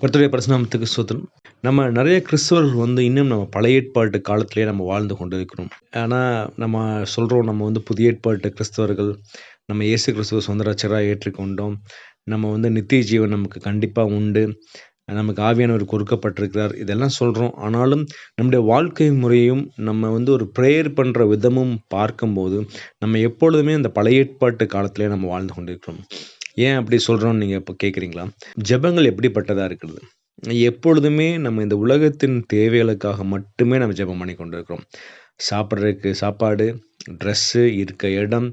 கர்த்தருடைய பரிசுநாமத்துக்கு சோதனம் நம்ம நிறைய கிறிஸ்தவர்கள் வந்து இன்னும் நம்ம பழைய ஏற்பாட்டு காலத்திலே நம்ம வாழ்ந்து கொண்டு இருக்கிறோம் ஆனால் நம்ம சொல்கிறோம் நம்ம வந்து புதிய ஏற்பாட்டு கிறிஸ்தவர்கள் நம்ம இயேசு கிறிஸ்துவ சொந்த ரட்சராக ஏற்றுக்கொண்டோம். நம்ம வந்து நித்திய ஜீவன் நமக்கு கண்டிப்பாக உண்டு. நமக்கு ஆவியானவர் கொடுக்கப்பட்டிருக்கிறார். இதெல்லாம் சொல்கிறோம் ஆனாலும் நம்முடைய வாழ்க்கை முறையும் நம்ம வந்து ஒரு ப்ரேயர் பண்ணுற விதமும் பார்க்கும்போது நம்ம எப்பொழுதுமே அந்த பழைய ஏற்பாட்டு காலத்திலே நம்ம வாழ்ந்து கொண்டிருக்கிறோம். ஏன் அப்படி சொல்கிறோம்னு நீங்கள் இப்போ கேட்குறீங்களா ஜெபங்கள் எப்படிப்பட்டதாக இருக்கிறது? எப்பொழுதுமே நம்ம இந்த உலகத்தின் தேவைகளுக்காக மட்டுமே நம்ம ஜெபம் பண்ணி கொண்டிருக்கிறோம். சாப்பிட்றதுக்கு சாப்பாடு ட்ரெஸ்ஸு இருக்க இடம்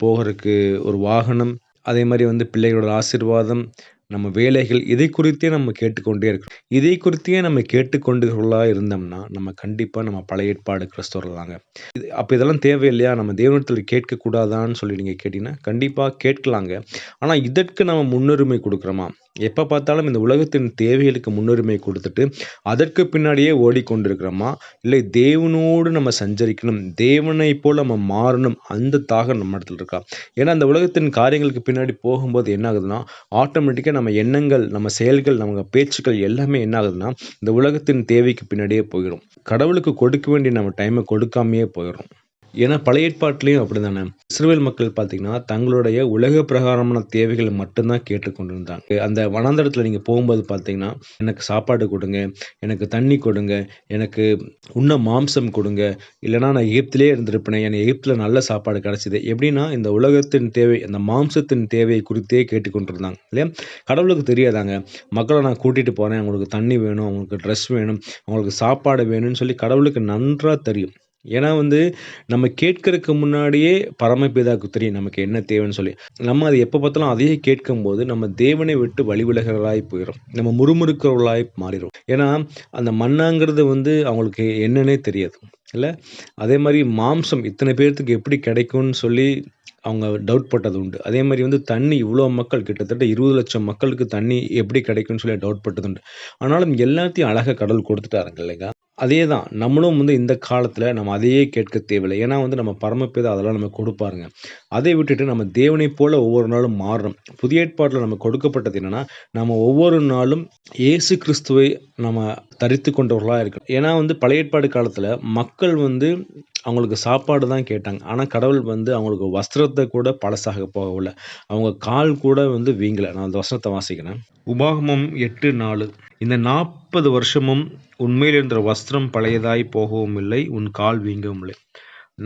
போகிறதுக்கு ஒரு வாகனம் அதே மாதிரி வந்து பிள்ளைகளோட ஆசீர்வாதம் நம்ம வேலைகள் இதை குறித்தே நம்ம கேட்டுக்கொண்டே இருக்கிறோம் இதை குறித்தே நம்ம கேட்டுக்கொண்டுகளாக இருந்தோம்னா நம்ம கண்டிப்பாக நம்ம பழைய ஏற்பாடு கிறிஸ்தவர்கள் தாங்க இது அப்போ இதெல்லாம் தேவையில்லையா? நம்ம தேவனத்தில் கேட்கக்கூடாதான்னு சொல்லி நீங்கள் கேட்டிங்கன்னா கண்டிப்பாக கேட்கலாங்க. ஆனால் இதற்கு நம்ம முன்னுரிமை கொடுக்குறோமா? எப்போ பார்த்தாலும் இந்த உலகத்தின் தேவைகளுக்கு முன்னுரிமை கொடுத்துட்டு அதற்கு பின்னாடியே ஓடிக்கொண்டிருக்கிறோமா? இல்லை தேவனோடு நம்ம சஞ்சரிக்கணும் தேவனை போல் நம்ம மாறணும் அந்த தாகம் நம்ம இடத்துல இருக்கா? ஏன்னா அந்த உலகத்தின் காரியங்களுக்கு பின்னாடி போகும்போது என்ன ஆகுதுன்னா ஆட்டோமேட்டிக்காக நம்ம எண்ணங்கள் நம்ம செயல்கள் நம்ம பேச்சுக்கள் எல்லாமே என்ன ஆகுதுன்னா இந்த உலகத்தின் தேவைக்கு பின்னாடியே போயிடும். கடவுளுக்கு கொடுக்க வேண்டிய நம்ம டைமை கொடுக்காமையே போயிடும். ஏன்னா பழைய ஏற்பாட்டிலையும் அப்படி தானே இஸ்ரேல் மக்கள் பார்த்தீங்கன்னா தங்களுடைய உலக பிரகாரமான தேவைகள் மட்டும்தான் கேட்டுக்கொண்டிருந்தாங்க. அந்த வனாந்தரத்தில் நீங்கள் போகும்போது பார்த்தீங்கன்னா எனக்கு சாப்பாடு கொடுங்க எனக்கு தண்ணி கொடுங்க எனக்கு உண்ண மாம்சம் கொடுங்க இல்லைனா நான் எகிப்திலே இருந்திருப்பேன் என் எகிப்தில் நல்ல சாப்பாடு கிடச்சிது. எப்படின்னா இந்த உலகத்தின் தேவை அந்த மாம்சத்தின் தேவையை குறித்தே கேட்டுக்கொண்டிருந்தாங்க இல்லையா? கடவுளுக்கு தெரியாதாங்க. மக்களை நான் கூட்டிகிட்டு போகிறேன் அவங்களுக்கு தண்ணி வேணும் அவங்களுக்கு ட்ரெஸ் வேணும் அவங்களுக்கு சாப்பாடு வேணும்னு சொல்லி கடவுளுக்கு நன்றாக தெரியும். ஏன்னா வந்து நம்ம கேட்கறதுக்கு முன்னாடியே பரமபிதாக்கு தெரியும் நமக்கு என்ன தேவைன்னு சொல்லி. நம்ம அதை எப்போ பார்த்தாலும் அதையே கேட்கும்போது நம்ம தேவனை விட்டு வழி போயிடும் நம்ம முறுமுறுக்கிறவர்களாய் மாறிடும் ஏன்னா அந்த மண்ணாங்கிறது வந்து அவங்களுக்கு என்னன்னே தெரியாது. இல்லை? அதே மாதிரி மாம்சம் இத்தனை பேர்த்துக்கு எப்படி கிடைக்கும்னு சொல்லி அவங்க டவுட் பட்டது உண்டு. அதே மாதிரி வந்து தண்ணி இவ்வளோ மக்கள் கிட்டத்தட்ட இருபது லட்சம் மக்களுக்கு தண்ணி எப்படி கிடைக்கும்னு சொல்லி டவுட் பட்டது உண்டு. ஆனாலும் எல்லாத்தையும் அழகாக கடல் கொடுத்துட்டாருங்க இல்லைங்க அதே தான் நம்மளும் வந்து இந்த காலத்தில் நம்ம அதையே கேட்க தேவையில்லை. ஏன்னா வந்து நம்ம பரமபிதா அதெல்லாம் நம்ம கொடுப்பாருங்க. அதை விட்டுட்டு நம்ம தேவனை போல் ஒவ்வொரு நாளும் மாறணும். புதிய ஏற்பாட்டில் நம்ம கொடுக்கப்பட்டது என்னென்னா நம்ம ஒவ்வொரு நாளும் இயேசு கிறிஸ்துவை நம்ம தரித்து கொண்டவர்களாக இருக்கணும். ஏன்னா வந்து பழைய ஏற்பாடு காலத்தில் மக்கள் வந்து அவங்களுக்கு சாப்பாடு தான் கேட்டாங்க. ஆனால் கடவுள் வந்து அவங்களுக்கு வஸ்திரத்தை கூட பழசாக போகவில்லை. அவங்க கால் கூட வந்து வீங்கலை. நான் அந்த வசனத்தை வாசிக்கிறேன். உபாகமம் எட்டு நாலு. இந்த நாற்பது வருஷமும் உண்மையில் இருந்த வஸ்திரம் பழையதாய் போகவும் இல்லை உன் கால் வீங்கவும் இல்லை.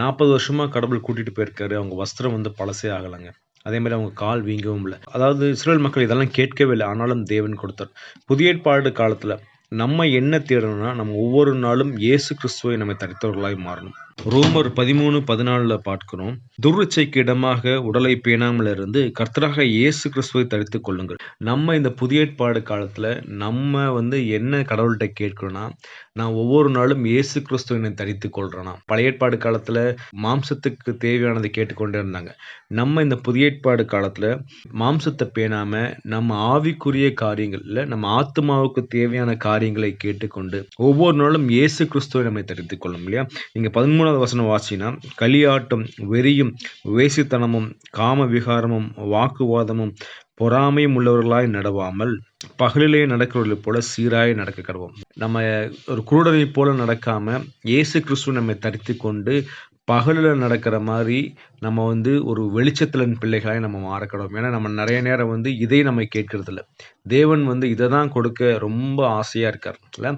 நாற்பது வருஷமாக கடவுள் கூட்டிகிட்டு போயிருக்காரு அவங்க வஸ்திரம் வந்து பழசே ஆகலைங்க. அதே மாதிரி அவங்க கால் வீங்கவும் இல்லை. அதாவது இஸ்ரேல் மக்கள் இதெல்லாம் கேட்கவே இல்லை ஆனாலும் தேவன் கொடுத்தார். புதிய ஏற்பாடு காலத்தில் நம்ம என்ன தேடணும்னா நம்ம ஒவ்வொரு நாளும் இயேசு கிறிஸ்துவை நம்ம தரித்தவர்களாய் மாறணும். ரோமர் பதிமூணு பதினாலில் பார்க்கிறோம். துர்ச்சைக்கு இடமாக உடலை பேணாமல் இருந்து கர்த்தராக இயேசு கிறிஸ்துவை தரித்து கொள்ளுங்கள். நம்ம இந்த புதிய ஏற்பாடு காலத்தில் நம்ம வந்து என்ன கடவுள்கிட்ட கேட்கிறோன்னா நான் ஒவ்வொரு நாளும் இயேசு கிறிஸ்துவனை தரித்து கொள்கிறேன்னா பழைய ஏற்பாடு காலத்தில் மாம்சத்துக்கு தேவையானதை கேட்டுக்கொண்டே இருந்தாங்க. நம்ம இந்த புதிய ஏற்பாடு காலத்தில் மாம்சத்தை பேணாமல் நம்ம ஆவிக்குரிய காரியங்களில் நம்ம ஆத்மாவுக்கு தேவையான காரியங்களை கேட்டுக்கொண்டு ஒவ்வொரு நாளும் இயேசு கிறிஸ்துவை நம்மை தரித்து கொள்ளும் இல்லையா? நீங்கள் பதிமூணாவது வசனம் வாசினா களியாட்டும் வெறியும் வேசித்தனமும் காம விகாரமும் வாக்குவாதமும் பொறாமையும் உள்ளவர்களாய் நடவாமல் பகலிலே நடக்கிறவர்களைப் போல சீராய் நடக்க கடவோம். நம்ம ஒரு குருடரை போல நடக்காம இயேசு கிறிஸ்து நம்மை தரித்து கொண்டு பகலில் நடக்கிற மாதிரி நம்ம வந்து ஒரு வெளிச்சத்திலன் பிள்ளைகளாய் நம்ம மாறக்கணும். ஏன்னா நம்ம நிறைய நேரம் வந்து இதை நம்ம கேட்கறதில்ல. தேவன் வந்து இதை தான் கொடுக்க ரொம்ப ஆசையாக இருக்கார். இல்லை?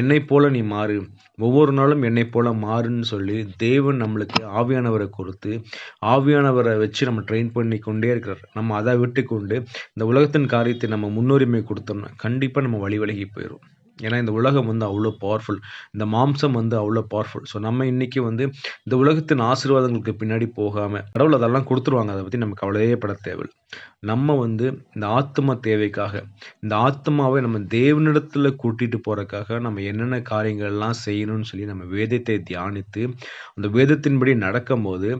என்னை போல நீ மாறு. ஒவ்வொரு நாளும் என்னை போல் மாறுன்னு சொல்லி தேவன் நம்மளுக்கு ஆவியானவரை கொடுத்து ஆவியானவரை வச்சு நம்ம ட்ரெயின் பண்ணி கொண்டே இருக்கிறார். நம்ம அதை விட்டு கொண்டு இந்த உலகத்தின் காரியத்தை நம்ம முன்னுரிமை கொடுத்தோம்னா கண்டிப்பாக நம்ம வழி விலகி போயிடும் ஏன்னா இந்த உலகம் வந்து அவ்வளோ பவர்ஃபுல் இந்த மாம்சம் வந்து அவ்வளோ பவர்ஃபுல் ஸோ நம்ம இன்றைக்கி வந்து இந்த உலகத்தின் ஆசீர்வாதங்களுக்கு பின்னாடி போகாமல் கடவுள் அதெல்லாம் கொடுத்துருவாங்க. அதை பற்றி நம்ம கவலையே பட தேவை நம்ம வந்து இந்த ஆத்ம தேவைக்காக இந்த ஆத்மாவை நம்ம தேவனிடத்தில் கூட்டிகிட்டு போகிறக்காக நம்ம என்னென்ன காரியங்கள்லாம் செய்யணும்னு சொல்லி நம்ம வேதத்தை தியானித்து அந்த வேதத்தின்படி நடக்கும்போது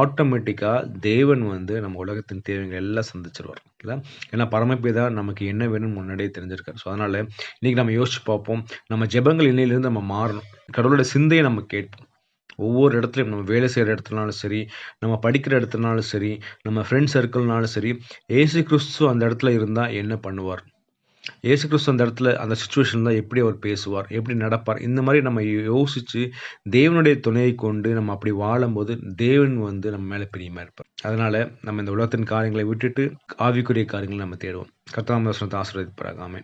ஆட்டோமேட்டிக்காக தேவன் வந்து நம்ம உலகத்தின் தேவைகள் எல்லாம் சந்திச்சிருவார். இல்லை? ஏன்னா பரமபிதா நமக்கு என்ன வேணும்னு முன்னாடியே தெரிஞ்சிருக்காரு. ஸோ அதனால் இன்றைக்கி நம்ம யோசிச்சு பார்ப்போம். நம்ம ஜெபங்கள் இன்னையிலேருந்து நம்ம மாறணும். கடவுளோட சிந்தையை நம்ம கேட்போம். ஒவ்வொரு இடத்துலையும் நம்ம வேலை செய்கிற இடத்துலனாலும் சரி நம்ம படிக்கிற இடத்துலனாலும் சரி நம்ம ஃப்ரெண்ட் சர்க்கிள்னாலும் சரி ஏசு கிறிஸ்து அந்த இடத்துல இருந்தால் என்ன பண்ணுவார்? ஏசு கிறிஸ்து அந்த இடத்துல அந்த சுச்சுவேஷன் தான் எப்படி அவர் பேசுவார்? எப்படி நடப்பார்? இந்த மாதிரி நம்ம யோசித்து தேவனுடைய துணையை கொண்டு நம்ம அப்படி வாழும்போது தேவன் வந்து நம்ம மேலே பிரியமாக இருப்பார். அதனால் நம்ம இந்த உலகத்தின் காரியங்களை விட்டுட்டு ஆவிக்குரிய காரியங்களை நம்ம தேடுவோம். கர்த்தாம ஆசீர்வதிப்பாராக. ஆமென்.